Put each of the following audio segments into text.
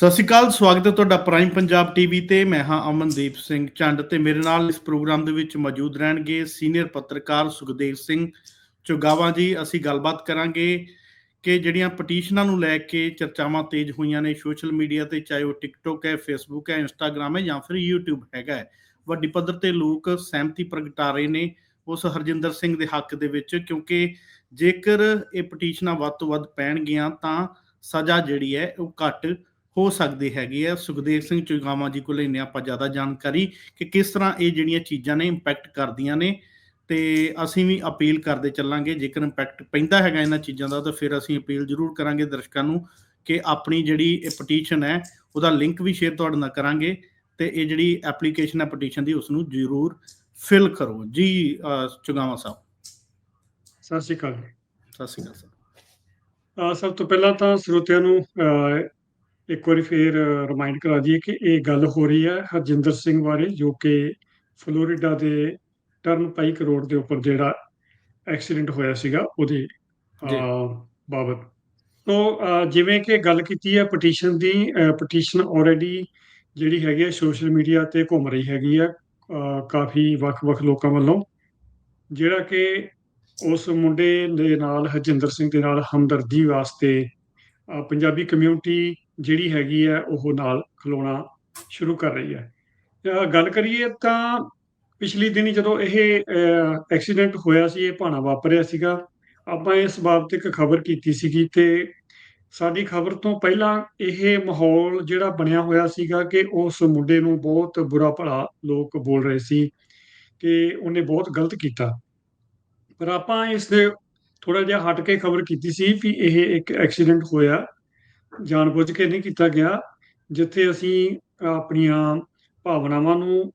ਸਤਿ ਸ਼੍ਰੀ ਅਕਾਲ, ਸਵਾਗਤ ਹੈ ਤੁਹਾਡਾ ਪ੍ਰਾਈਮ ਪੰਜਾਬ ਟੀਵੀ ਤੇ। ਮੈਂ ਹਾਂ ਅਮਨਦੀਪ ਸਿੰਘ ਚੰਡ ਤੇ ਮੇਰੇ ਨਾਲ ਇਸ ਪ੍ਰੋਗਰਾਮ ਦੇ ਵਿੱਚ ਮੌਜੂਦ ਰਹਿਣਗੇ ਸੀਨੀਅਰ ਪੱਤਰਕਾਰ ਸੁਖਦੇਵ ਸਿੰਘ ਚੁਗਾਵਾ ਜੀ। ਅਸੀਂ ਗੱਲਬਾਤ ਕਰਾਂਗੇ ਕਿ ਜਿਹੜੀਆਂ ਪਟੀਸ਼ਨਾਂ ਨੂੰ ਲੈ ਕੇ ਚਰਚਾਵਾਂ ਤੇਜ਼ ਹੋਈਆਂ ਨੇ ਸੋਸ਼ਲ ਮੀਡੀਆ ਤੇ, ਚਾਹੇ ਉਹ ਟਿਕਟੋਕ ਹੈ ਫੇਸਬੁੱਕ ਹੈ ਇੰਸਟਾਗ੍ਰam ਹੈ ਜਾਂ ਫਿਰ YouTube ਹੈਗਾ ਹੈ। ਵੱਡੀ ਪੱਧਰ ਤੇ ਲੋਕ ਸਹਿਮਤੀ ਪ੍ਰਗਟਾ ਰਹੇ ਨੇ ਉਸ ਹਰਜਿੰਦਰ ਸਿੰਘ ਦੇ ਹੱਕ ਦੇ ਵਿੱਚ, ਕਿਉਂਕਿ ਜੇਕਰ ਇਹ ਪਟੀਸ਼ਨਾਂ ਵੱਧ ਤੋਂ ਵੱਧ ਪੈਣਗੀਆਂ ਤਾਂ ਸਜ਼ਾ ਜਿਹੜੀ ਹੈ ਉਹ ਘੱਟ ਹੋ ਸਕਦੀ ਹੈਗੀ ਹੈ। ਸੁਖਦੇਵ ਸਿੰਘ ਚੁਗਾਮਾ ਜੀ ਕੋਲ ਲੈਨੇ ਆਪਾਂ ਜ਼ਿਆਦਾ ਜਾਣਕਾਰੀ ਕਿ ਕਿਸ ਤਰ੍ਹਾਂ ਇਹ ਜਿਹੜੀਆਂ ਚੀਜ਼ਾਂ ਨੇ ਇੰਪੈਕਟ ਕਰਦੀਆਂ ਨੇ ਤੇ ਅਸੀਂ ਵੀ ਅਪੀਲ ਕਰਦੇ ਚੱਲਾਂਗੇ। ਜੇਕਰ ਇੰਪੈਕਟ ਪੈਂਦਾ ਹੈਗਾ ਇਹਨਾਂ ਚੀਜ਼ਾਂ ਦਾ ਤਾਂ ਫਿਰ ਅਸੀਂ ਅਪੀਲ ਜ਼ਰੂਰ ਕਰਾਂਗੇ ਦਰਸ਼ਕਾਂ ਨੂੰ ਕਿ ਆਪਣੀ ਜਿਹੜੀ ਇਹ ਪਟੀਸ਼ਨ ਹੈ ਉਹਦਾ ਲਿੰਕ ਵੀ ਸ਼ੇਅਰ ਤੁਹਾਡੇ ਨਾਲ ਕਰਾਂਗੇ ਤੇ ਇਹ ਜਿਹੜੀ ਐਪਲੀਕੇਸ਼ਨ ਹੈ ਪਟੀਸ਼ਨ ਦੀ ਉਸ ਨੂੰ ਜ਼ਰੂਰ ਫਿਲ ਕਰੋ। ਜੀ ਚੁਗਾਮਾ ਸਾਹਿਬ। ਸਤਿ ਸ਼੍ਰੀ ਅਕਾਲ। ਸਤਿ ਸ਼੍ਰੀ ਅਕਾਲ ਸਰ। ਸਭ ਤੋਂ ਪਹਿਲਾਂ ਤਾਂ ਸਰੋਤਿਆਂ ਨੂੰ ਇੱਕ ਵਾਰੀ ਫੇਰ ਰਿਮਾਈਂਡ ਕਰਾ ਦਈਏ ਕਿ ਇਹ ਗੱਲ ਹੋ ਰਹੀ ਹੈ ਹਰਜਿੰਦਰ ਸਿੰਘ ਬਾਰੇ ਜੋ ਕਿ ਫਲੋਰੀਡਾ ਦੇ ਟਰਨਪਾਈਕ ਰੋਡ ਦੇ ਉੱਪਰ ਜਿਹੜਾ ਐਕਸੀਡੈਂਟ ਹੋਇਆ ਸੀਗਾ ਉਹਦੇ ਬਾਬਤ। ਤੋਂ ਜਿਵੇਂ ਕਿ ਗੱਲ ਕੀਤੀ ਹੈ ਪਟੀਸ਼ਨ ਦੀ ਪਟੀਸ਼ਨ ਆਲਰੇਡੀ ਜਿਹੜੀ ਹੈਗੀ ਹੈ ਸੋਸ਼ਲ ਮੀਡੀਆ ਤੇ ਘੁੰਮ ਰਹੀ ਹੈਗੀ ਆ ਅਹ, ਕਾਫੀ ਵੱਖ-ਵੱਖ ਲੋਕਾਂ ਵੱਲੋਂ ਜਿਹੜਾ ਕਿ ਉਸ ਮੁੰਡੇ ਦੇ ਨਾਲ ਹਰਜਿੰਦਰ ਸਿੰਘ ਦੇ ਨਾਲ ਹਮਦਰਦੀ ਵਾਸਤੇ ਪੰਜਾਬੀ ਕਮਿਊਨਿਟੀ ਜਿਹੜੀ ਹੈਗੀ ਹੈ, ਉਹ ਨਾਲ ਖਲੋਣਾ ਸ਼ੁਰੂ ਕਰ ਰਹੀ ਹੈ। ਗੱਲ ਕਰੀਏ ਤਾਂ ਪਿਛਲੀ ਦਿਨੀ ਜਦੋਂ ਇਹ ਐਕਸੀਡੈਂਟ ਹੋਇਆ ਸੀ, ਇਹ ਭਾਣਾ ਵਾਪਰਿਆ ਸੀਗਾ, ਆਪਾਂ ਇਸ ਬਾਬਤ ਇੱਕ ਖਬਰ ਕੀਤੀ ਸੀਗੀ ਤੇ ਸਾਡੀ ਖਬਰ ਤੋਂ ਪਹਿਲਾਂ ਇਹ ਮਾਹੌਲ ਜਿਹੜਾ ਬਣਿਆ ਹੋਇਆ ਸੀਗਾ ਕਿ ਉਸ ਮੁੰਡੇ ਨੂੰ ਬਹੁਤ ਬੁਰਾ ਭਲਾ ਲੋਕ ਬੋਲ ਰਹੇ ਸੀ ਕਿ ਉਹਨੇ ਬਹੁਤ ਗਲਤ ਕੀਤਾ। ਪਰ ਆਪਾਂ ਇਸ ਦੇ ਥੋੜਾ ਜਿਹਾ ਹਟ ਕੇ ਖਬਰ ਕੀਤੀ ਸੀ ਵੀ ਇਹ ਇੱਕ ਐਕਸੀਡੈਂਟ ਹੋਇਆ। ਜਾਣਬੁੱਝ ਕੇ ਨਹੀਂ ਕੀਤਾ ਗਿਆ। ਜਿੱਥੇ ਅਸੀਂ ਆਪਣੀਆਂ ਭਾਵਨਾਵਾਂ ਨੂੰ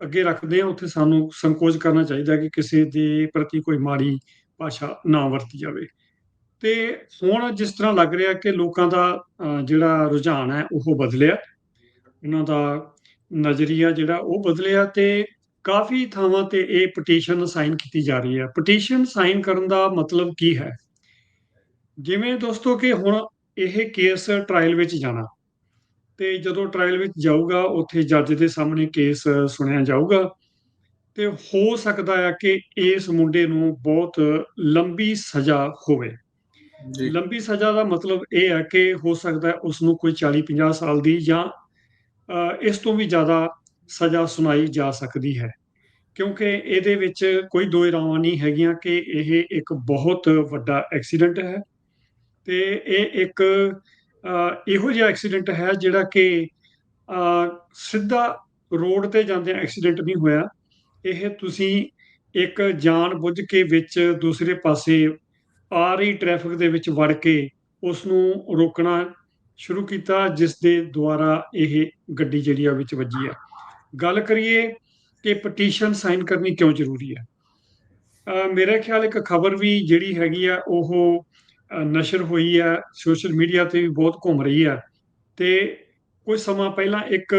ਅੱਗੇ ਰੱਖਦੇ ਹਾਂ, ਉੱਥੇ ਸਾਨੂੰ ਸੰਕੋਚ ਕਰਨਾ ਚਾਹੀਦਾ ਕਿ ਕਿਸੇ ਦੇ ਪ੍ਰਤੀ ਕੋਈ ਮਾੜੀ ਭਾਸ਼ਾ ਨਾ ਵਰਤੀ ਜਾਵੇ। ਤੇ ਹੁਣ ਜਿਸ ਤਰ੍ਹਾਂ ਲੱਗ ਰਿਹਾ ਕਿ ਲੋਕਾਂ ਦਾ ਜਿਹੜਾ ਰੁਝਾਨ ਹੈ, ਉਹ ਬਦਲਿਆ। ਉਹਨਾਂ ਦਾ ਨਜ਼ਰੀਆ ਜਿਹੜਾ ਉਹ ਬਦਲਿਆ ਤੇ ਕਾਫੀ ਥਾਵਾਂ ਤੇ ਇਹ ਪਟੀਸ਼ਨ ਸਾਈਨ ਕੀਤੀ ਜਾ ਰਹੀ ਹੈ। ਪਟੀਸ਼ਨ ਸਾਈਨ ਕਰਨ ਦਾ ਮਤਲਬ ਕੀ ਹੈ? ਜਿਵੇਂ ਦੋਸਤੋ ਕਿ ਹੁਣ ਇਹ ਕੇਸ ਟ੍ਰਾਇਲ ਵਿੱਚ ਜਾਣਾ। ਤੇ ਜਦੋਂ ਟ੍ਰਾਇਲ ਵਿੱਚ ਜਾਊਗਾ ਉੱਥੇ ਜੱਜ ਦੇ ਸਾਹਮਣੇ ਕੇਸ ਸੁਣਿਆ ਜਾਊਗਾ। ਤੇ ਹੋ ਸਕਦਾ ਹੈ ਕਿ ਇਸ ਮੁੰਡੇ ਨੂੰ ਬਹੁਤ ਲੰਬੀ ਸਜ਼ਾ ਹੋਵੇ। ਜੀ। ਲੰਬੀ ਸਜ਼ਾ ਦਾ ਮਤਲਬ ਇਹ ਹੈ ਕਿ ਹੋ ਸਕਦਾ ਉਸ ਨੂੰ ਕੋਈ 40-50 ਸਾਲ ਦੀ ਜਾਂ ਇਸ ਤੋਂ ਵੀ ਜ਼ਿਆਦਾ ਸਜ਼ਾ ਸੁਣਾਈ ਜਾ ਸਕਦੀ ਹੈ। ਕਿਉਂਕਿ ਇਹਦੇ ਵਿੱਚ ਕੋਈ ਦੋ ਰਾਵਾਂ ਨਹੀਂ ਹੈਗੀਆਂ ਕਿ ਇਹ ਇੱਕ ਬਹੁਤ ਵੱਡਾ ਐਕਸੀਡੈਂਟ ਹੈ ਤੇ ਇਹ ਇੱਕ ਇਹੋ ਜਿਹਾ ਐਕਸੀਡੈਂਟ ਹੈ ਜਿਹੜਾ ਕਿ ਸਿੱਧਾ ਰੋਡ ਤੇ ਜਾਂਦੇ ਐਕਸੀਡੈਂਟ ਨਹੀਂ ਹੋਇਆ। ਇਹ ਤੁਸੀਂ ਇੱਕ ਜਾਣ ਬੁੱਝ ਕੇ ਵਿੱਚ ਦੂਸਰੇ ਪਾਸੇ ਆ ਰਹੀ ਟ੍ਰੈਫਿਕ ਦੇ ਵਿੱਚ ਵੜ ਕੇ ਉਸ ਨੂੰ ਰੋਕਣਾ ਸ਼ੁਰੂ ਕੀਤਾ, ਜਿਸ ਦੇ ਦੁਆਰਾ ਇਹ ਗੱਡੀ ਜਿਹੜੀ ਆ ਵਿੱਚ ਵੱਜੀ ਹੈ ਗੱਲ ਕਰੀਏ ਕਿ ਪਟੀਸ਼ਨ ਸਾਈਨ ਕਰਨੀ ਕਿਉਂ ਜ਼ਰੂਰੀ ਹੈ? ਮੇਰਾ ਖਿਆਲ ਇੱਕ ਖਬਰ ਵੀ ਜਿਹੜੀ ਹੈਗੀ ਆ ਉਹ ਨਸ਼ਰ ਹੋਈ ਹੈ ਸੋਸ਼ਲ ਮੀਡੀਆ ਤੇ ਵੀ ਬਹੁਤ ਘੁੰਮ ਰਹੀ ਹੈ ਤੇ ਕੁਝ ਸਮਾਂ ਪਹਿਲਾਂ ਇੱਕ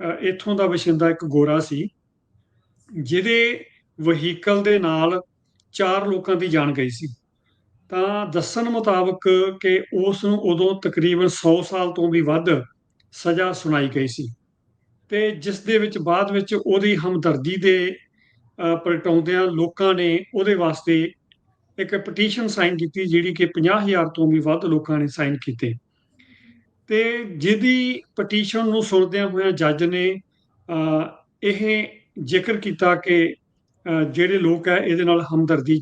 ਅ, ਇੱਥੋਂ ਦਾ ਵਸਿੰਦਾ ਇੱਕ ਗੋਰਾ ਸੀ ਜਿਹਦੇ ਵਹੀਕਲ ਦੇ ਨਾਲ ਚਾਰ ਲੋਕਾਂ ਦੀ ਜਾਨ ਗਈ ਸੀ। ਤਾਂ ਦੱਸਣ ਮੁਤਾਬਕ ਕਿ ਉਸ ਨੂੰ ਉਦੋਂ ਤਕਰੀਬਨ 100 ਸਾਲ ਤੋਂ ਵੀ ਵੱਧ ਸਜ਼ਾ ਸੁਣਾਈ ਗਈ ਸੀ। ਤੇ ਜਿਸ ਦੇ ਵਿੱਚ ਬਾਅਦ ਵਿੱਚ ਉਹਦੀ ਹਮਦਰਦੀ ਦੇ ਪ੍ਰਗਟਾਉਂਦਿਆਂ ਲੋਕਾਂ ਨੇ ਉਹਦੇ ਵਾਸਤੇ ਇੱਕ ਪਟੀਸ਼ਨ ਸਾਈਨ ਕੀਤੀ ਜਿਹੜੀ ਕਿ 50000 ਤੋਂ ਵੀ ਵੱਧ ਲੋਕਾਂ ਨੇ ਸਾਈਨ ਕੀਤੇ। ਤੇ ਜਿਹਦੀ ਪਟੀਸ਼ਨ ਨੂੰ ਸੁਣਦਿਆਂ ਹੋਇਆਂ ਜੱਜ ਨੇ ਇਹ ਜ਼ਿਕਰ ਕੀਤਾ ਕਿ ਜਿਹੜੇ ਲੋਕ ਹੈ ਇਹਦੇ ਨਾਲ ਹਮਦਰਦੀ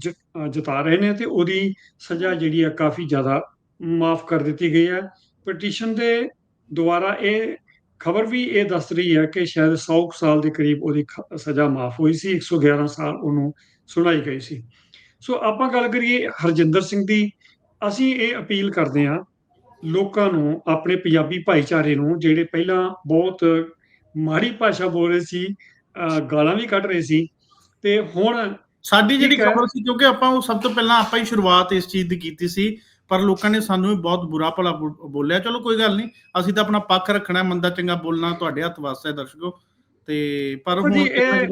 ਜਤਾ ਰਹੇ ਨੇ ਤੇ ਉਹਦੀ ਸਜ਼ਾ ਜਿਹੜੀ ਆ ਕਾਫੀ ਜ਼ਿਆਦਾ ਮਾਫ ਕਰ ਦਿੱਤੀ ਗਈ ਹੈ। ਪਟੀਸ਼ਨ ਦੇ ਦੁਆਰਾ ਇਹ ਖਬਰ ਵੀ ਇਹ ਦੱਸ ਰਹੀ ਹੈ ਕਿ ਸ਼ਾਇਦ 100 ਕੁ ਸਾਲ ਦੇ ਕਰੀਬ ਉਹਦੀ ਸਜ਼ਾ ਮਾਫ ਹੋਈ ਸੀ 111 ਸਾਲ ਉਹਨੂੰ ਸੁਣਾਈ ਗਈ ਸੀ ਸੋ ਆਪਾਂ ਗੱਲ ਕਰੀਏ ਹਰਜਿੰਦਰ ਸਿੰਘ ਦੀ ਅਸੀਂ ਇਹ ਅਪੀਲ ਕਰਦੇ ਹਾਂ ਲੋਕਾਂ ਨੂੰ ਆਪਣੇ ਪੰਜਾਬੀ ਭਾਈਚਾਰੇ ਨੂੰ ਜਿਹੜੇ ਪਹਿਲਾਂ ਬਹੁਤ ਮਾੜੀ ਭਾਸ਼ਾ ਬੋਲ ਰਹੇ ਸੀ ਗਾਲਾਂ ਵੀ ਕੱਢ ਰਹੇ ਸੀ ਤੇ ਹੁਣ ਸਾਡੀ ਜਿਹੜੀ। ਖਬਰ ਸੀ ਕਿਉਂਕਿ ਆਪਾਂ ਉਹ ਸਭ ਤੋਂ ਪਹਿਲਾਂ ਆਪਾਂ ਹੀ ਸ਼ੁਰੂਆਤ ਇਸ ਚੀਜ਼ ਦੀ ਕੀਤੀ ਸੀ ਪਰ ਲੋਕਾਂ ਨੇ ਸਾਨੂੰ ਵੀ ਬਹੁਤ ਬੁਰਾ ਭਲਾ ਬੋਲਿਆ। ਚਲੋ ਕੋਈ ਗੱਲ ਨਹੀਂ ਅਸੀਂ ਤਾਂ ਆਪਣਾ ਪੱਖ ਰੱਖਣਾ ਮੰਦਾ ਚੰਗਾ ਬੋਲਣਾ ਤੁਹਾਡੇ ਹੱਥ ਵਾਸਤੇ ਹੈ ਦਰਸ਼ਕੋ। ਤੇ ਪਰ ਹੁਣ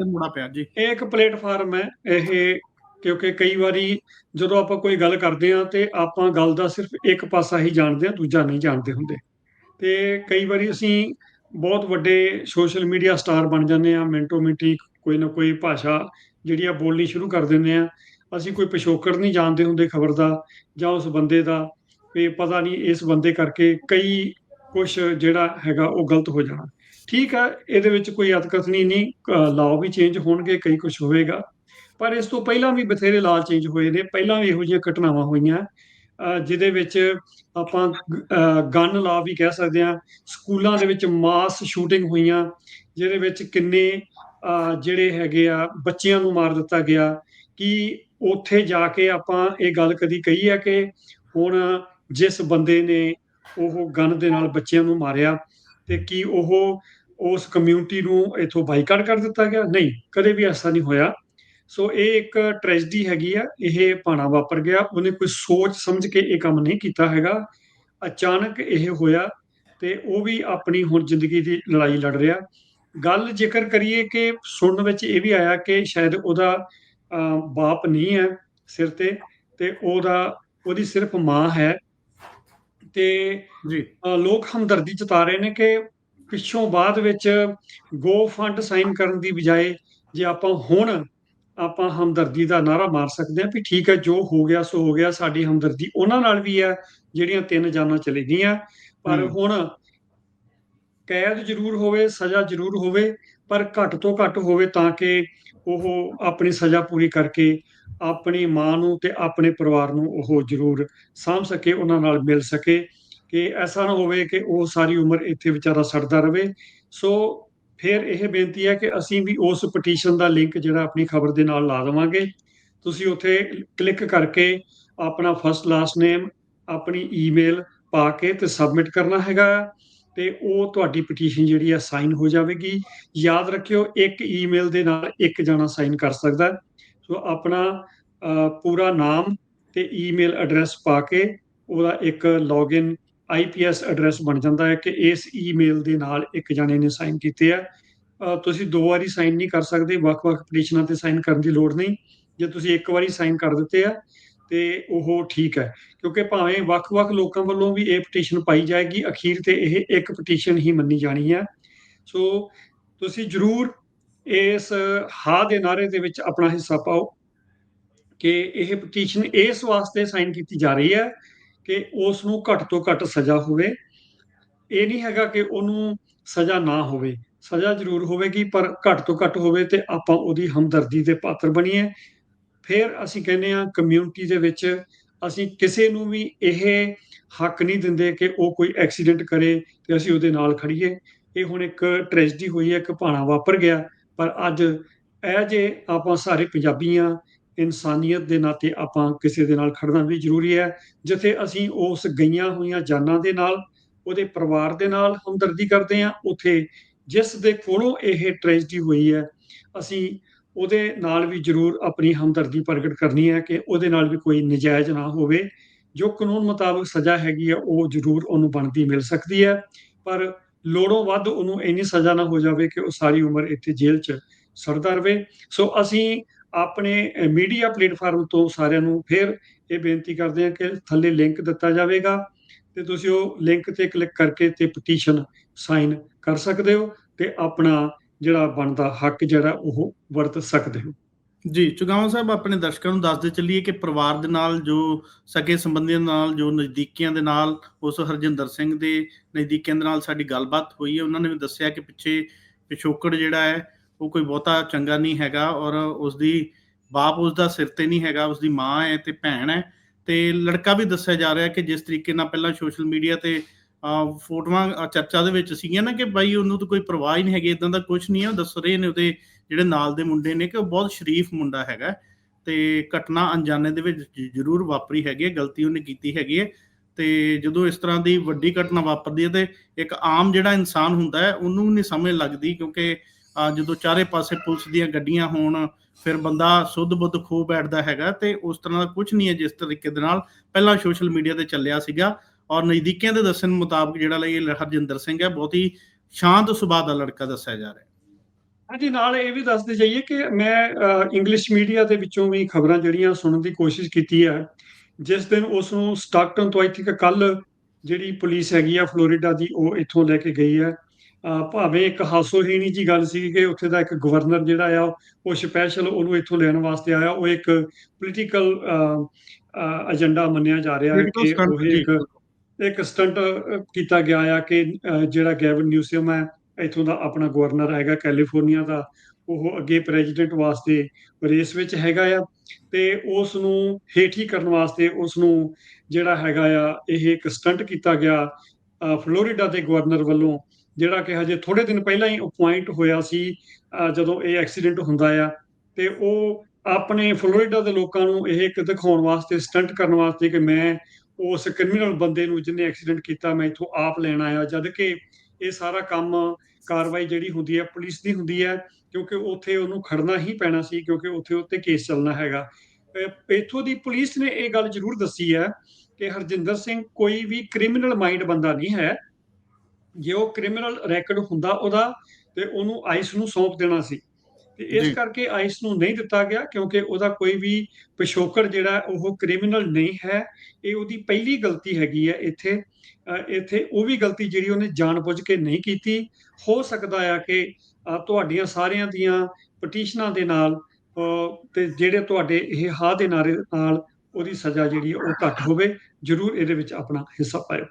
ਮੁੜਾ ਪਿਆ ਜੀ। ਇਹ ਇੱਕ ਪਲੇਟਫਾਰਮ ਹੈ ਇਹ ਕਿਉਂਕਿ ਕਈ ਵਾਰੀ ਜਦੋਂ ਆਪਾਂ ਕੋਈ ਗੱਲ ਕਰਦੇ ਹਾਂ ਤੇ ਆਪਾਂ ਗੱਲ ਦਾ ਸਿਰਫ ਇੱਕ ਪਾਸਾ ਹੀ ਜਾਣਦੇ ਹਾਂ ਦੂਜਾ ਨਹੀਂ ਜਾਣਦੇ ਹੁੰਦੇ। ਤੇ ਕਈ ਵਾਰੀ ਅਸੀਂ ਬਹੁਤ ਵੱਡੇ ਸੋਸ਼ਲ ਮੀਡੀਆ ਸਟਾਰ ਬਣ ਜਾਂਦੇ ਆ ਮਿੰਟੋ ਮਿੰਟੀ ਕੋਈ ਨਾ ਕੋਈ ਭਾਸ਼ਾ ਜਿਹੜੀ ਆ ਬੋਲਣੀ ਸ਼ੁਰੂ ਕਰ ਦਿੰਦੇ ਆ ਅਸੀਂ ਕੋਈ ਪਿਛੋਕੜ ਨਹੀਂ ਜਾਣਦੇ ਹੁੰਦੇ ਖਬਰ ਦਾ ਜਾਂ ਉਸ ਬੰਦੇ ਦਾ ਵੀ ਪਤਾ ਨਹੀਂ ਇਸ ਬੰਦੇ ਕਰਕੇ ਕਈ ਕੁਝ ਜਿਹੜਾ ਹੈਗਾ ਉਹ ਗਲਤ ਹੋ ਜਾਣਾ। ਠੀਕ ਆ, ਇਹਦੇ ਵਿੱਚ ਕੋਈ ਅਤਕਥਨੀ ਨਹੀਂ ਲਾਅ ਵੀ ਚੇਂਜ ਹੋਣਗੇ, ਕਈ ਕੁਝ ਹੋਵੇਗਾ। ਪਰ ਇਸ ਤੋਂ ਪਹਿਲਾਂ ਵੀ ਬਥੇਰੇ ਲਾਅ ਚੇਂਜ ਹੋਏ ਨੇ, ਪਹਿਲਾਂ ਵੀ ਇਹੋ ਜਿਹੀਆਂ ਘਟਨਾਵਾਂ ਹੋਈਆਂ। ਅਹ ਜਿਹਦੇ ਵਿੱਚ ਆਪਾਂ ਗਨ ਲਾ ਵੀ ਕਹਿ ਸਕਦੇ ਹਾਂ, ਸਕੂਲਾਂ ਦੇ ਵਿੱਚ ਮਾਸ ਸ਼ੂਟਿੰਗ ਹੋਈਆਂ, ਜਿਹਦੇ ਵਿੱਚ ਕਿੰਨੇ ਅਹ ਜਿਹੜੇ ਹੈਗੇ ਆ ਬੱਚਿਆਂ ਨੂੰ ਮਾਰ ਦਿੱਤਾ ਗਿਆ, ਕਿ ਉੱਥੇ ਜਾ ਕੇ ਆਪਾਂ ਇਹ ਗੱਲ ਕਦੀ ਕਹੀ ਹੈ ਕਿ ਹੁਣ ਜਿਸ ਬੰਦੇ ਨੇ ਉਹ ਗਨ ਦੇ ਨਾਲ ਬੱਚਿਆਂ ਨੂੰ ਮਾਰਿਆ ਤੇ ਕੀ ਉਹ ਉਸ ਕਮਿਊਨਿਟੀ ਨੂੰ ਇਥੋਂ ਬਾਈਕਾਟ ਕਰ ਦਿੱਤਾ ਗਿਆ? ਨਹੀਂ, ਕਦੇ ਵੀ ਐਸਾ ਨਹੀਂ ਹੋਇਆ। ਸੋ ਇਹ ਇੱਕ ਟ੍ਰੈਜਡੀ ਹੈਗੀ ਆ, ਇਹ ਭਾਣਾ ਵਾਪਰ ਗਿਆ। ਉਹਨੇ ਕੋਈ ਸੋਚ ਸਮਝ ਕੇ ਇਹ ਕੰਮ ਨਹੀਂ ਕੀਤਾ ਹੈਗਾ। ਅਚਾਨਕ ਇਹ ਹੋਇਆ ਤੇ ਉਹ ਵੀ ਆਪਣੀ ਹੁਣ ਜ਼ਿੰਦਗੀ ਦੀ ਲੜਾਈ ਲੜ ਰਿਹਾ। ਗੱਲ ਜ਼ਿਕਰ ਕਰੀਏ ਕਿ ਸੁਣਨ ਵਿੱਚ ਇਹ ਵੀ ਆਇਆ ਕਿ ਸ਼ਾਇਦ ਉਹਦਾ ਬਾਪ ਨਹੀਂ ਹੈ ਸਿਰ ਤੇ ਤੇ ਉਹਦਾ ਉਹਦੀ ਸਿਰਫ ਮਾਂ ਹੈ। ਤੇ ਜੀ। ਲੋਕ ਹਮਦਰਦੀ ਜਤਾ ਰਹੇ ਨੇ ਕਿ ਪਿੱਛੋਂ ਬਾਅਦ ਵਿੱਚ ਗੋ ਫੰਡ ਸਾਈਨ ਕਰਨ ਦੀ ਬਜਾਏ ਜੇ ਆਪਾਂ ਹੁਣ ਆਪਾਂ ਹਮਦਰਦੀ ਦਾ ਨਾਰਾ ਮਾਰ ਸਕਦੇ ਹਾਂ ਵੀ ਠੀਕ ਹੈ ਜੋ ਹੋ ਗਿਆ ਸੋ ਹੋ ਗਿਆ ਸਾਡੀ ਹਮਦਰਦੀ ਉਹਨਾਂ ਨਾਲ ਵੀ ਹੈ ਜਿਹੜੀਆਂ ਤਿੰਨ ਜਾਨਾਂ ਚਲੇ ਗਈਆਂ। ਪਰ। ਹੁਣ ਕੈਦ ਜ਼ਰੂਰ ਹੋਵੇ ਸਜ਼ਾ ਜ਼ਰੂਰ ਹੋਵੇ ਪਰ ਘੱਟ ਤੋਂ ਘੱਟ ਹੋਵੇ ਤਾਂ ਕਿ ਉਹ ਆਪਣੀ ਸਜ਼ਾ ਪੂਰੀ ਕਰਕੇ ਆਪਣੀ ਮਾਂ ਨੂੰ ਤੇ ਆਪਣੇ ਪਰਿਵਾਰ ਨੂੰ ਉਹ ਜ਼ਰੂਰ ਸਾਂਭ ਸਕੇ, ਉਹਨਾਂ ਨਾਲ ਮਿਲ ਸਕੇ, ਕਿ ਐਸਾ ਨਾ ਹੋਵੇ ਕਿ ਉਹ ਸਾਰੀ ਉਮਰ ਇੱਥੇ ਵਿਚਾਰਾ ਸੜਦਾ ਰਵੇ ਸੋ ਫਿਰ ਇਹ ਬੇਨਤੀ ਹੈ ਕਿ ਅਸੀਂ ਵੀ ਉਸ ਪਟੀਸ਼ਨ ਦਾ ਲਿੰਕ ਜਿਹੜਾ ਆਪਣੀ ਖਬਰ ਦੇ ਨਾਲ ਲਾ ਦੇਵਾਂਗੇ। ਤੁਸੀਂ ਉੱਥੇ ਕਲਿੱਕ ਕਰਕੇ ਆਪਣਾ ਫਸਟ ਲਾਸਟ ਨੇਮ ਆਪਣੀ ਈਮੇਲ ਪਾ ਕੇ ਤੇ ਸਬਮਿਟ ਕਰਨਾ ਹੈਗਾ ਤੇ ਉਹ ਤੁਹਾਡੀ ਪਟੀਸ਼ਨ ਜਿਹੜੀ ਆ ਸਾਈਨ ਹੋ ਜਾਵੇਗੀ। ਯਾਦ ਰੱਖਿਓ, ਇੱਕ ਈਮੇਲ ਦੇ ਨਾਲ ਇੱਕ ਜਣਾ ਸਾਈਨ ਕਰ ਸਕਦਾ ਸੋ ਆਪਣਾ ਪੂਰਾ ਨਾਮ ਤੇ ਈਮੇਲ ਐਡਰੈਸ ਪਾ ਕੇ ਉਹਦਾ ਇੱਕ ਲੌਗਇਨ ਆਈਪੀਐਸ ਐਡਰੈਸ ਬਣ ਜਾਂਦਾ ਹੈ ਕਿ ਇਸ ਈਮੇਲ ਦੇ ਨਾਲ ਇੱਕ ਜਣੇ ਨੇ ਸਾਈਨ ਕੀਤੇ ਆ। ਤੁਸੀਂ ਦੋ ਵਾਰੀ ਸਾਈਨ ਨਹੀਂ ਕਰ ਸਕਦੇ, ਵੱਖ-ਵੱਖ ਪਟੀਸ਼ਨਾਂ ਤੇ ਸਾਈਨ ਕਰਨ ਦੀ ਲੋੜ ਨਹੀਂ। ਜੇ ਤੁਸੀਂ ਇੱਕ ਵਾਰੀ ਸਾਈਨ ਕਰ ਦਿੱਤੇ ਆ ਤੇ ਉਹ ਠੀਕ ਹੈ, ਕਿਉਂਕਿ ਭਾਵੇਂ ਵੱਖ-ਵੱਖ ਲੋਕਾਂ ਵੱਲੋਂ ਵੀ ਇਹ ਪਟੀਸ਼ਨ ਪਾਈ ਜਾਏਗੀ, ਅਖੀਰ ਤੇ ਇਹ ਇੱਕ ਪਟੀਸ਼ਨ ਹੀ ਮੰਨੀ ਜਾਣੀ ਹੈ। ਸੋ ਤੁਸੀਂ ਜਰੂਰ ਇਸ ਹਾਂ ਦੇ ਨਾਰੇ ਦੇ ਵਿੱਚ ਆਪਣਾ ਹਿੱਸਾ ਪਾਓ ਕਿ ਇਹ ਪਟੀਸ਼ਨ ਇਸ ਵਾਸਤੇ ਸਾਈਨ ਕੀਤੀ ਜਾ ਰਹੀ ਹੈ ਕਿ ਉਸ ਨੂੰ ਘੱਟ ਤੋਂ ਘੱਟ ਸਜ਼ਾ ਹੋਵੇ। ਇਹ ਨਹੀਂ ਹੈਗਾ ਕਿ ਉਹਨੂੰ ਸਜ਼ਾ ਨਾ ਹੋਵੇ, ਸਜ਼ਾ ਜ਼ਰੂਰ ਹੋਵੇਗੀ, ਪਰ ਘੱਟ ਤੋਂ ਘੱਟ ਹੋਵੇ ਤੇ ਆਪਾਂ ਉਹਦੀ ਹਮਦਰਦੀ ਦੇ ਪਾਤਰ ਬਣੀਏ। ਫਿਰ ਅਸੀਂ ਕਹਿੰਦੇ ਆ ਕਮਿਊਨਿਟੀ ਦੇ ਵਿੱਚ ਅਸੀਂ ਕਿਸੇ ਨੂੰ ਵੀ ਇਹ ਹੱਕ ਨਹੀਂ ਦਿੰਦੇ ਕਿ ਉਹ ਕੋਈ ਐਕਸੀਡੈਂਟ ਕਰੇ ਤੇ ਅਸੀਂ ਉਹਦੇ ਨਾਲ ਖੜੀਏ ਇਹ ਹੁਣ ਇੱਕ ਟ੍ਰੈਜਡੀ ਹੋਈ ਹੈ, ਇੱਕ ਭਾਣਾ ਵਾਪਰ ਗਿਆ, ਪਰ ਅੱਜ ਇਹ ਜੇ ਆਪਾਂ ਸਾਰੇ ਪੰਜਾਬੀਆਂ ਇਨਸਾਨੀਅਤ ਦੇ ਨਾਤੇ ਆਪਾਂ ਕਿਸੇ ਦੇ ਨਾਲ ਖੜਨਾ ਵੀ ਜ਼ਰੂਰੀ ਹੈ। ਜਿੱਥੇ ਅਸੀਂ ਉਸ ਗਈਆਂ ਹੋਈਆਂ ਜਾਨਾਂ ਦੇ ਨਾਲ, ਉਹਦੇ ਪਰਿਵਾਰ ਦੇ ਨਾਲ ਹਮਦਰਦੀ ਕਰਦੇ ਹਾਂ, ਉਥੇ ਜਿਸ ਦੇ ਕੋਲੋਂ ਇਹ ਟ੍ਰੈਜਡੀ ਹੋਈ ਹੈ, ਅਸੀਂ ਉਹਦੇ ਨਾਲ ਵੀ ਜ਼ਰੂਰ ਆਪਣੀ ਹਮਦਰਦੀ ਪ੍ਰਗਟ ਕਰਨੀ ਹੈ ਕਿ ਉਹਦੇ ਨਾਲ ਵੀ ਕੋਈ ਨਜਾਇਜ਼ ਨਾ ਹੋਵੇ। ਜੋ ਕਾਨੂੰਨ ਮੁਤਾਬਕ ਸਜ਼ਾ ਹੈਗੀ ਹੈ, ਉਹ ਜ਼ਰੂਰ ਉਹਨੂੰ ਬਣਦੀ ਮਿਲ ਸਕਦੀ ਹੈ। ਪਰ ਲੋੜੋਂ ਵੱਧ ਉਹਨੂੰ ਇੰਨੀ ਸਜ਼ਾ ਨਾ ਹੋ ਜਾਵੇ ਕਿ ਉਹ ਸਾਰੀ ਉਮਰ ਇੱਥੇ ਜੇਲ੍ਹ 'ਚ ਸੜਦਾ ਰਵੇ। ਸੋ ਅਸੀਂ ਆਪਣੇ ਮੀਡੀਆ ਪਲੇਟਫਾਰਮ ਤੋਂ ਸਾਰਿਆਂ ਨੂੰ ਫਿਰ ਇਹ ਬੇਨਤੀ ਕਰਦੇ ਹਾਂ ਕਿ ਥੱਲੇ ਲਿੰਕ ਦਿੱਤਾ ਜਾਵੇਗਾ ਤੇ ਤੁਸੀਂ ਉਹ ਲਿੰਕ ਤੇ ਕਲਿੱਕ ਕਰਕੇ ਤੇ ਪਟੀਸ਼ਨ ਸਾਈਨ ਕਰ ਸਕਦੇ ਹੋ ਤੇ ਆਪਣਾ ਜਿਹੜਾ ਬਣਦਾ ਹੱਕ ਜਿਹੜਾ ਉਹ ਵਰਤ ਸਕਦੇ ਹੋ। ਜੀ ਚੁਗਾਵਾਂ ਸਾਹਿਬ, ਆਪਣੇ ਦਰਸ਼ਕਾਂ ਨੂੰ ਦੱਸਦੇ ਚੱਲੀਏ ਕਿ ਪਰਿਵਾਰ ਦੇ ਨਾਲ ਜੋ ਸਕੇ ਸੰਬੰਧੀਆਂ ਨਾਲ, ਜੋ ਨਜ਼ਦੀਕੀਆਂ ਦੇ ਨਾਲ, ਉਸ ਹਰਜਿੰਦਰ ਸਿੰਘ ਦੇ ਨਜ਼ਦੀਕੀਆਂ ਦੇ ਨਾਲ ਸਾਡੀ ਗੱਲਬਾਤ ਹੋਈ ਹੈ। ਉਹਨਾਂ ਨੇ ਵੀ ਦੱਸਿਆ ਕਿ ਪਿੱਛੇ ਪਿਛੋਕੜ ਜਿਹੜਾ ਹੈ, ਉਹ ਕੋਈ ਬਹੁਤਾ ਚੰਗਾ ਨਹੀਂ ਹੈਗਾ ਔਰ ਉਸ ਦੀ ਬਾਪ ਉਸ ਦਾ ਸਿਰ ਤੇ ਨਹੀਂ ਹੈਗਾ ਉਸ ਦੀ ਮਾਂ ਹੈ ਤੇ ਭੈਣ ਹੈ। ਤੇ ਲੜਕਾ ਵੀ ਦੱਸਿਆ ਜਾ ਰਿਹਾ ਕਿ ਜਿਸ ਤਰੀਕੇ ਨਾਲ ਪਹਿਲਾਂ ਸੋਸ਼ਲ ਮੀਡੀਆ ਤੇ ਫੋਟੋਆਂ ਚਰਚਾ ਦੇ ਵਿੱਚ ਸੀਗੀਆਂ ਨਾ ਕਿ ਬਾਈ ਉਹਨੂੰ ਤਾਂ ਕੋਈ ਪਰਵਾਹ ਹੀ ਨਹੀਂ ਹੈਗੀ ਇਦਾਂ ਦਾ ਕੁਝ ਨਹੀਂ ਹੈ ਉਹ ਦੱਸ ਰਹੇ ਨੇ ਉਹਦੇ ਜਿਹੜੇ ਨਾਲ ਦੇ ਮੁੰਡੇ ਨੇ ਕਿ ਉਹ ਬਹੁਤ ਸ਼ਰੀਫ ਮੁੰਡਾ ਹੈਗਾ ਤੇ ਘਟਨਾ ਅਣਜਾਣੇ ਦੇ ਵਿੱਚ ਜ਼ਰੂਰ ਵਾਪਰੀ ਹੈਗੀ ਹੈ ਗਲਤੀ ਉਹਨੇ ਕੀਤੀ ਹੈਗੀ ਹੈ ਤੇ ਜਦੋਂ ਇਸ ਤਰ੍ਹਾਂ ਦੀ ਵੱਡੀ ਘਟਨਾ ਵਾਪਰਦੀ ਹੈ ਤੇ ਇੱਕ ਆਮ ਜਿਹੜਾ ਇਨਸਾਨ ਹੁੰਦਾ ਹੈ ਉਹਨੂੰ ਨਹੀਂ ਸਮਝ ਲੱਗਦੀ ਕਿਉਂਕਿ ਅਹ, ਜਦੋਂ ਚਾਰੇ ਪਾਸੇ ਪੁਲਿਸ ਦੀਆਂ ਗੱਡੀਆਂ ਹੋਣ ਫਿਰ ਬੰਦਾ ਸੁੱਧ ਬੁੱਧ ਖੋ ਬੈਠਦਾ ਹੈਗਾ ਤੇ ਉਸ ਤਰ੍ਹਾਂ ਦਾ ਕੁਝ ਨਹੀਂ ਹੈ ਜਿਸ ਤਰੀਕੇ ਦੇ ਨਾਲ ਪਹਿਲਾਂ ਸੋਸ਼ਲ ਮੀਡੀਆ ਤੇ ਚੱਲਿਆ ਸੀਗਾ ਔਰ ਨਜ਼ਦੀਕੀਆਂ ਦੇ ਦੱਸਣ ਮੁਤਾਬਕ ਜਿਹੜਾ ਲਈ ਇਹ ਹਰਜਿੰਦਰ ਸਿੰਘ ਹੈ ਬਹੁਤ ਹੀ ਸ਼ਾਂਤ ਸੁਭਾਅ ਦਾ ਲੜਕਾ ਦੱਸਿਆ ਜਾ ਰਿਹਾ ਹੈ। ਹਾਂਜੀ ਨਾਲ ਇਹ ਵੀ ਦੱਸਦੇ ਜਾਈਏ ਕਿ ਮੈਂ ਇੰਗਲਿਸ਼ ਮੀਡੀਆ ਦੇ ਵਿੱਚੋਂ ਵੀ ਖਬਰਾਂ ਜਿਹੜੀਆਂ ਸੁਣਨ ਦੀ ਕੋਸ਼ਿਸ਼ ਕੀਤੀ ਹੈ ਜਿਸ ਦਿਨ ਉਸ ਨੂੰ ਸਟਾਕਟਨ ਤੋਂ ਆਈ ਥਿੰਕ ਕੱਲ ਜਿਹੜੀ ਪੁਲਿਸ ਹੈਗੀ ਆ ਫਲੋਰੀਡਾ ਦੀ ਉਹ ਇੱਥੋਂ ਲੈ ਕੇ ਗਈ ਹੈ। ਭਾਵੇਂ ਇੱਕ ਹਾਸੋਹੀਣੀ ਜੀ ਗੱਲ ਸੀ ਕਿ ਉੱਥੇ ਦਾ ਇੱਕ ਗਵਰਨਰ ਜਿਹੜਾ ਆ ਉਹ ਸਪੈਸ਼ਲ ਉਹਨੂੰ ਇੱਥੋਂ ਲੈਣ ਵਾਸਤੇ ਆਇਆ ਉਹ ਇੱਕ ਪੋਲੀਟੀਕਲ ਏਜੰਡਾ ਮੰਨਿਆ ਜਾ ਰਿਹਾ ਹੈ ਕਿ ਉਹ ਇੱਕ ਇੱਕ ਸਟੰਟ ਕੀਤਾ ਗਿਆ ਆ ਕਿ ਜਿਹੜਾ ਗੈਵਨ ਨਿਊਸੀਅਮ ਹੈ ਇੱਥੋਂ ਦਾ ਆਪਣਾ ਗਵਰਨਰ ਹੈਗਾ ਕੈਲੀਫੋਰਨੀਆ ਦਾ ਉਹ ਅੱਗੇ ਪ੍ਰੈਜ਼ੀਡੈਂਟ ਵਾਸਤੇ ਰੇਸ ਵਿੱਚ ਹੈਗਾ ਆ ਤੇ ਉਸ ਨੂੰ ਹੇਠੀ ਕਰਨ ਵਾਸਤੇ ਉਸ ਨੂੰ ਜਿਹੜਾ ਹੈਗਾ ਆ ਇਹ ਇੱਕ ਸਟੰਟ ਕੀਤਾ ਗਿਆ ਫਲੋਰੀਡਾ ਦੇ ਗਵਰਨਰ ਵੱਲੋਂ ਜਿਹੜਾ ਕਿ ਹਜੇ ਥੋੜੇ ਦਿਨ ਪਹਿਲਾਂ ਹੀ ਅਪਾਇੰਟ ਹੋਇਆ ਸੀ ਅਹ, ਜਦੋਂ ਇਹ ਐਕਸੀਡੈਂਟ ਹੁੰਦਾ ਆ ਤੇ ਉਹ ਆਪਣੇ ਫਲੋਰੀਡਾ ਦੇ ਲੋਕਾਂ ਨੂੰ ਇਹ ਇੱਕ ਦਿਖਾਉਣ ਵਾਸਤੇ ਸਟੰਟ ਕਰਨ ਵਾਸਤੇ ਕਿ ਮੈਂ ਉਸ ਕ੍ਰਿਮੀਨਲ ਬੰਦੇ ਨੂੰ ਜਿਹਨੇ ਐਕਸੀਡੈਂਟ ਕੀਤਾ ਮੈਂ ਇੱਥੋਂ ਆਪ ਲੈਣ ਆਇਆ, ਜਦ ਕਿ ਇਹ ਸਾਰਾ ਕੰਮ ਕਾਰਵਾਈ ਜਿਹੜੀ ਹੁੰਦੀ ਹੈ, ਪੁਲਿਸ ਦੀ ਹੁੰਦੀ ਹੈ, ਕਿਉਂਕਿ ਉੱਥੇ ਉਹਨੂੰ ਖੜਨਾ ਹੀ ਪੈਣਾ ਸੀ, ਕਿਉਂਕਿ ਉੱਥੇ ਉੱਤੇ ਕੇਸ ਚੱਲਣਾ ਹੈਗਾ। ਅਹ ਇੱਥੋਂ ਦੀ ਪੁਲਿਸ ਨੇ ਇਹ ਗੱਲ ਜ਼ਰੂਰ ਦੱਸੀ ਹੈ ਕਿ ਹਰਜਿੰਦਰ ਸਿੰਘ ਕੋਈ ਵੀ ਕ੍ਰਿਮੀਨਲ ਮਾਈਂਡ ਬੰਦਾ ਨਹੀਂ ਹੈ। ਜੇ ਉਹ ਕ੍ਰਿਮੀਨਲ ਰੈਕੋਰਡ ਹੁੰਦਾ ਉਹਦਾ, ਤੇ ਉਹਨੂੰ ਆਈਸ ਨੂੰ ਸੌਂਪ ਦੇਣਾ ਸੀ। ਤੇ ਇਸ। ਕਰਕੇ ਆਈਸ ਨੂੰ ਨਹੀਂ ਦਿੱਤਾ ਗਿਆ ਕਿਉਂਕਿ ਉਹਦਾ ਕੋਈ ਵੀ ਪਿਛੋਕੜ ਜਿਹੜਾ ਉਹ ਕ੍ਰਿਮੀਨਲ ਨਹੀਂ ਹੈ। ਇਹ ਉਹਦੀ ਪਹਿਲੀ ਗਲਤੀ ਹੈਗੀ ਹੈ ਇੱਥੇ। ਇੱਥੇ ਉਹ ਵੀ ਗਲਤੀ ਜਿਹੜੀ ਉਹਨੇ ਜਾਣਬੁੱਝ ਕੇ ਨਹੀਂ ਕੀਤੀ। ਹੋ ਸਕਦਾ ਆ ਕਿ ਤੁਹਾਡੀਆਂ ਸਾਰਿਆਂ ਦੀਆਂ ਪਟੀਸ਼ਨਾਂ ਦੇ ਨਾਲ ਤੇ ਜਿਹੜੇ ਤੁਹਾਡੇ ਇਹ ਹਾਂ ਦੇ ਨਾਰੇ ਨਾਲ ਉਹਦੀ ਸਜ਼ਾ ਜਿਹੜੀ ਹੈ ਉਹ ਘੱਟ ਹੋਵੇ। ਜਰੂਰ ਇਹਦੇ ਵਿੱਚ ਆਪਣਾ ਹਿੱਸਾ ਪਾਇਓ।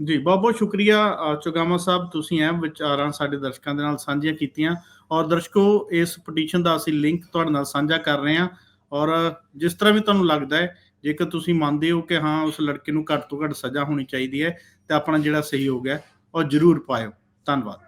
ਜੀ ਬਹੁਤ ਬਹੁਤ ਸ਼ੁਕਰੀਆ ਅ, ਚੁਗਾਮਾ ਸਾਹਿਬ ਤੁਸੀਂ ਅਹਿਮ ਵਿਚਾਰਾਂ ਸਾਡੇ ਦਰਸ਼ਕਾਂ ਦੇ ਨਾਲ ਸਾਂਝੀਆਂ ਕੀਤੀਆਂ ਔਰ ਦਰਸ਼ਕੋ ਇਸ ਪਟੀਸ਼ਨ ਦਾ ਅਸੀਂ ਲਿੰਕ ਤੁਹਾਡੇ ਨਾਲ ਸਾਂਝਾ ਕਰ ਰਹੇ ਹਾਂ ਔਰ ਜਿਸ ਤਰ੍ਹਾਂ ਵੀ ਤੁਹਾਨੂੰ ਲੱਗਦਾ ਹੈ ਜੇਕਰ ਤੁਸੀਂ ਮੰਨਦੇ ਹੋ ਕਿ ਹਾਂ ਉਸ ਲੜਕੇ ਨੂੰ ਘੱਟ ਤੋਂ ਘੱਟ ਸਜ਼ਾ ਹੋਣੀ ਚਾਹੀਦੀ ਹੈ ਤੇ ਆਪਣਾ ਜਿਹੜਾ ਸਹਿਯੋਗ ਹੈ ਉਹ ਜ਼ਰੂਰ ਪਾਇਓ। ਧੰਨਵਾਦ।